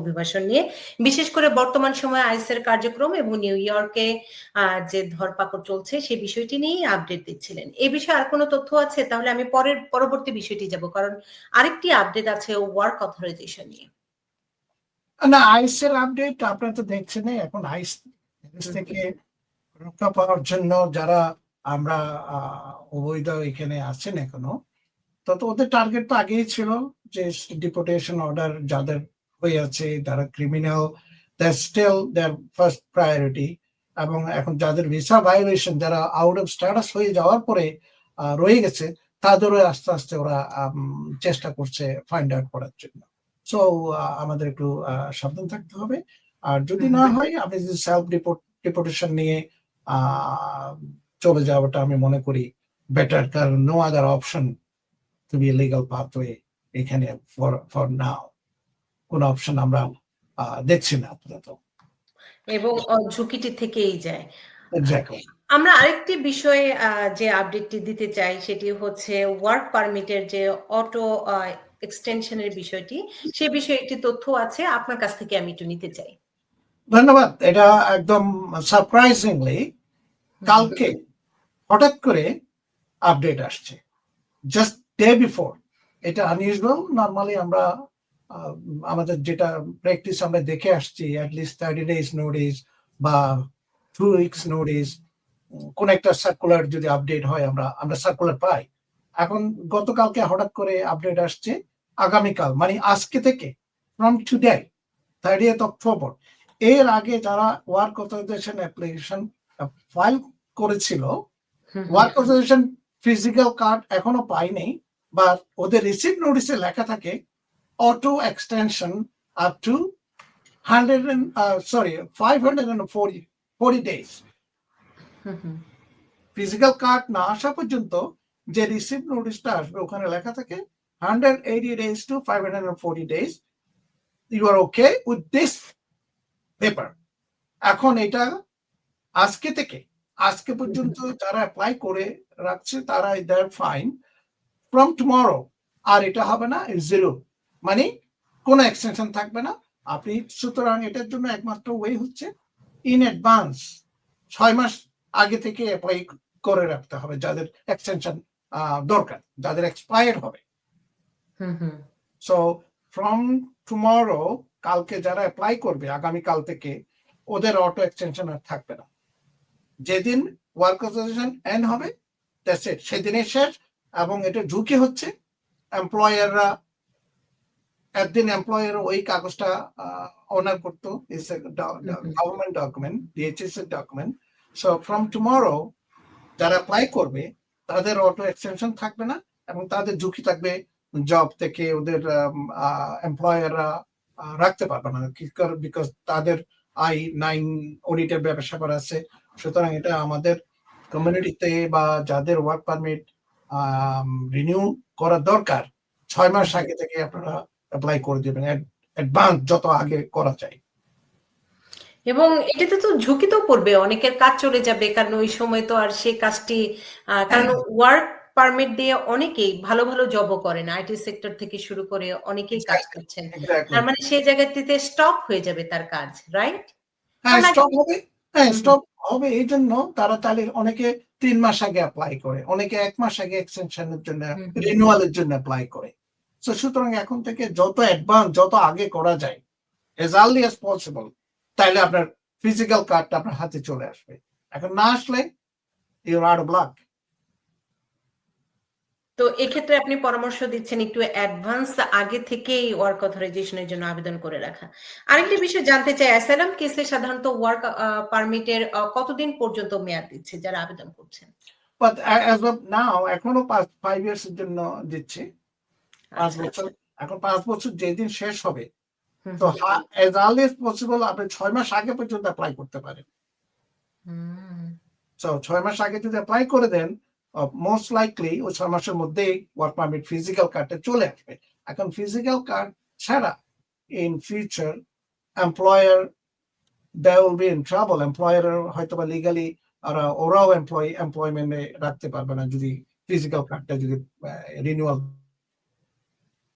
অভিবাসন নিয়ে। বিশেষ করে বর্তমান সময়ে আইসের কার্যক্রম এবং নিউ ইয়র্কে যে ধরপাকড় চলছে সেই বিষয়টি নিয়েই আপডেট দিচ্ছিলেন। এই বিষয়ে আর কোনো তথ্য আছে? তাহলে আমি পরের, পরবর্তী বিষয়টি যাব, কারণ আরেকটি আপডেট আছে ওয়ার্ক অথরাইজেশন নিয়ে। না আইসের আপডেট আপনারা তো দেখছেনই এখন আইস থেকে রক্ষা পাওয়ার জন্য যারা আমরা অবৈধ এখানে আছেন এখনও, তো তো ওদের টার্গেট তো আগেই ছিল যে ডিপোর্টেশন অর্ডার যাদের হয়ে আছে যারা criminal that still their first priority এবং এখন যাদের ভিসা ভায়োলেশন যারা আউট অফ স্ট্যাটাস হয়ে যাওয়ার পরে রয়ে গেছে তাদেরও আস্তে আস্তে ওরা চেষ্টা করছে ফাইন্ড আউট করার জন্য। সো আমাদের একটু সাবধান থাকতে হবে। আর যদি না হয় আপনি যদি সেলফ ডিপোর্টেশন নিয়ে চলে যাওয়াটা আমি মনে করি বেটার কারণ no other option to be legal pathway এখানে ফর ফর নাও কোন অপশন আমরা দেখছি না আপাতত। এবং ঝুঁকিটি থেকেই যায়। আমরা আরেকটি বিষয়ে যে আপডেটটি দিতে চাই সেটি হচ্ছে ওয়ার্ক পারমিটের যে অটো এক্সটেনশনের বিষয়টি সে বিষয়ে একটি তথ্য আছে আপনার কাছ থেকে আমি একটু নিতে চাই। ধন্যবাদ। এটা একদম সারপ্রাইজিংলি কালকে হঠাৎ করে আপডেট আসছে। জাস্ট ডে বিফোর এটা আনইউজুয়াল নর্মালি আমরা আমাদের যেটা প্র্যাকটিস আমরা দেখে আসছি at least thirty days notice বা টু উইকস নোটিস কোন একটা সার্কুলার যদি আপডেট হয় আমরা আমরা সার্কুলার পাই। এখন গতকালকে হঠাৎ করে আপডেট আসছে আগামীকাল মানে আজকে থেকে ফ্রম টুডে থার্টিয়েথ অক্টোবর এর আগে যারা ওয়ার্ক অথরাইজেশন অ্যাপ্লিকেশন ফাইল করেছিল ওয়ার্ক অথরাইজেশন ফিজিক্যাল কার্ড এখনও পাইনি বা ওদের রিসিভ নোটিসে লেখা থাকে two hundred sorry five hundred and forty forty days hmm, hmm, physical card না আসা পর্যন্ত যে রিসিভ নোটিসটা আসবে ওখানে লেখা থাকে hundred eighty days two five hundred and forty days you are okay with this paper এখন এটা আজকে থেকে আজকে পর্যন্ত যারা অ্যাপ্লাই করে রাখছে তারা দেয়ার ফাইন ফ্রম টুমরো আর এটা হবে না জিরো মানে কোনো এক্সটেনশন থাকবে না। আপনি সুতরাং এটার জন্য একমাত্র ওয়ে হচ্ছে ইন অ্যাডভান্স ছয় মাস আগে থেকে অ্যাপ্লাই করে রাখতে হবে যাদের এক্সটেনশন দরকার যাদের এক্সপায়ার হবে। Hmm, hmm, so from tomorrow কালকে যারা অ্যাপ্লাই করবে আগামী কাল থেকে ওদের অটো এক্সটেনশন আর থাকবে না। যেদিন ওয়ার্ক অথরাইজেশন এন্ড হবে that's it, সেদিনে শেষ এবং এটা ঝুঁকি হচ্ছে এমপ্লয়াররা একদিন এমপ্লয়ার ওই কাগজটা অনার করতো ইস গভর্নমেন্ট ডকুমেন্ট ডিএচএস এর ডকুমেন্ট সো ফ্রম টুমরো যারা অ্যাপ্লাই করবে তাদের অটো এক্সটেনশন থাকবে না এবং তাদের ঝুঁকি থাকবে জব থেকে ওদের এমপ্লয়াররা রাখতে পারবে না। বিকজ তাদের আই নাইন অডিটের ব্যবসা করা আছে। সুতরাং এটা আমাদের কমিউনিটিতে বা যাদের ওয়ার্ক পারমিট রিনিউ করা দরকার ছয় মাস আগে থেকে আপনারা অ্যাপ্লাই করে দেবেন অ্যাডভান্স যত আগে করা যায় এবং এটাতে তো ঝুঁকি তো পড়বে অনেকের কাজ চলে যাবে কারণ ওই সময় তো আর সে কাজটি কারণ ওয়ার্ক পারমিট দিয়ে অনেকেই ভালো ভালো জবও করেন আইটি সেক্টর থেকে শুরু করে অনেকেই কাজ করছেন। তার মানে সেই জায়গাটিতে স্টপ হয়ে যাবে তার কাজ রাইট হ্যাঁ স্টপ হবে হ্যাঁ স্টপ হবে এই জন্য তারা তাহলে অনেকে তিন মাস আগে অ্যাপ্লাই করে অনেকে এক মাস আগে এক্সটেনশনের জন্য। রিনিউয়ালের জন্য অ্যাপ্লাই করে। তো সুতরাং এখন থেকে যত অ্যাডভান্স যত আগে করা যায় এজ আর্লি এজ পসিবল তাহলে আপনার ফিজিক্যাল কার্ডটা আপনার হাতে চলে আসবে। এখন না আসলে ইউর আর অফ লাক তো এক্ষেত্রে আপনি পরামর্শ দিচ্ছেন একটু অ্যাডভান্স আগে থেকেই ওয়ার্ক অথরাইজেশনের জন্য আবেদন করে রাখা। আরেকটি বিষয় জানতে চাই অ্যাসাইলাম কেসে সাধারণত ওয়ার্ক পারমিটের কতদিন পর্যন্ত মেয়াদ দিচ্ছে যারা আবেদন করছেন? বাট অ্যাজ অফ নাও এখনও পাঁচ ফাইভ ইয়ার্স এর জন্য দিচ্ছে। পাঁচ আচ্ছা, বছর। এখন পাঁচ বছর যেদিন শেষ হবে তো আর্লি পসিবল আপনি ছয় মাস আগে পর্যন্ত অ্যাপ্লাই করতে পারেন। সো ছয় মাস আগে যদি অ্যাপ্লাই করে দেন মোস্ট লাইকলি ওই ছয় মাসের মধ্যেই ওয়ার্ক পারমিট ফিজিক্যাল কার্ডটা চলে আসবে। এখন ফিজিক্যাল কার্ড ছাড়া in future employer they will be in trouble employer হয়তো বা লিগালি ওরা ওরাও এমপ্লয় এমপ্লয়মেন্টে রাখতে পারবে না যদি ফিজিক্যাল কার্ডটা যদি রিনিউয়াল